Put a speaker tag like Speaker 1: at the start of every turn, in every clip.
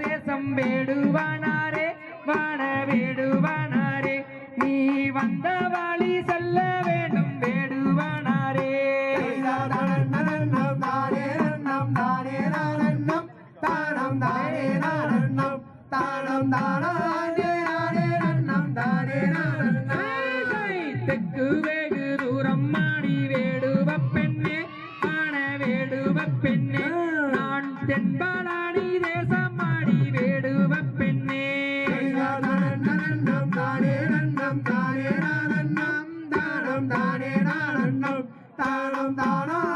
Speaker 1: தேசம் வேடுவானாரே வான வேடுவானாரே நீ வந்த வழி செல்ல வேண்டும் வேடுவானாரே
Speaker 2: தானம் தானே தானம் தானம் தானம் தானே
Speaker 1: Na na. dum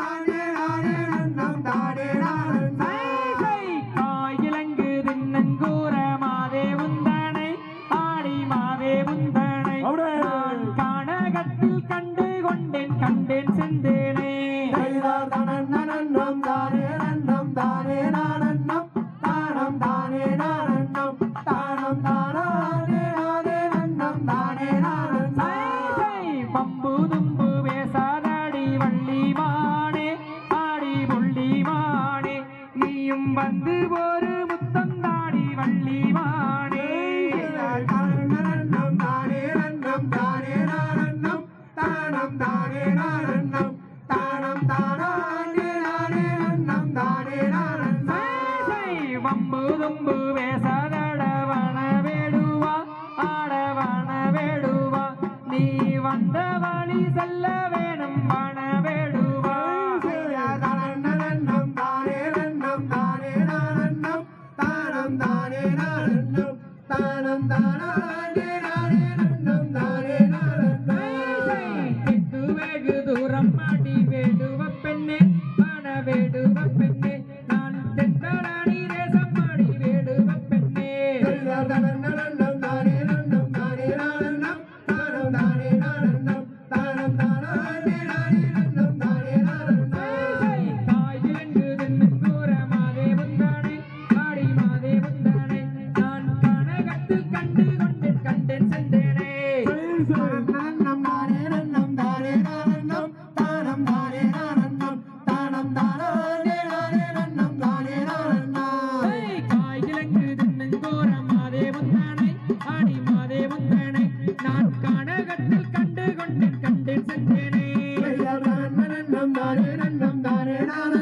Speaker 1: வந்து ஒரு முத்தந்தாடி வள்ளிவானே.
Speaker 2: தானம் தானே ரன்னம் தானே நாரன்னம். தானம் தானே நாரன்னம். தானம் தானே நானே ரன்னம் தானே நாரன்னம்.
Speaker 1: வம்பு தும்பு வேசனடவன வேடுவா ஆடவன வேடுவா. நீ வந்த வழி செல்ல வேணும் வன
Speaker 2: Da na na na, da da da da da
Speaker 1: da da
Speaker 2: dum da da dum da
Speaker 1: da da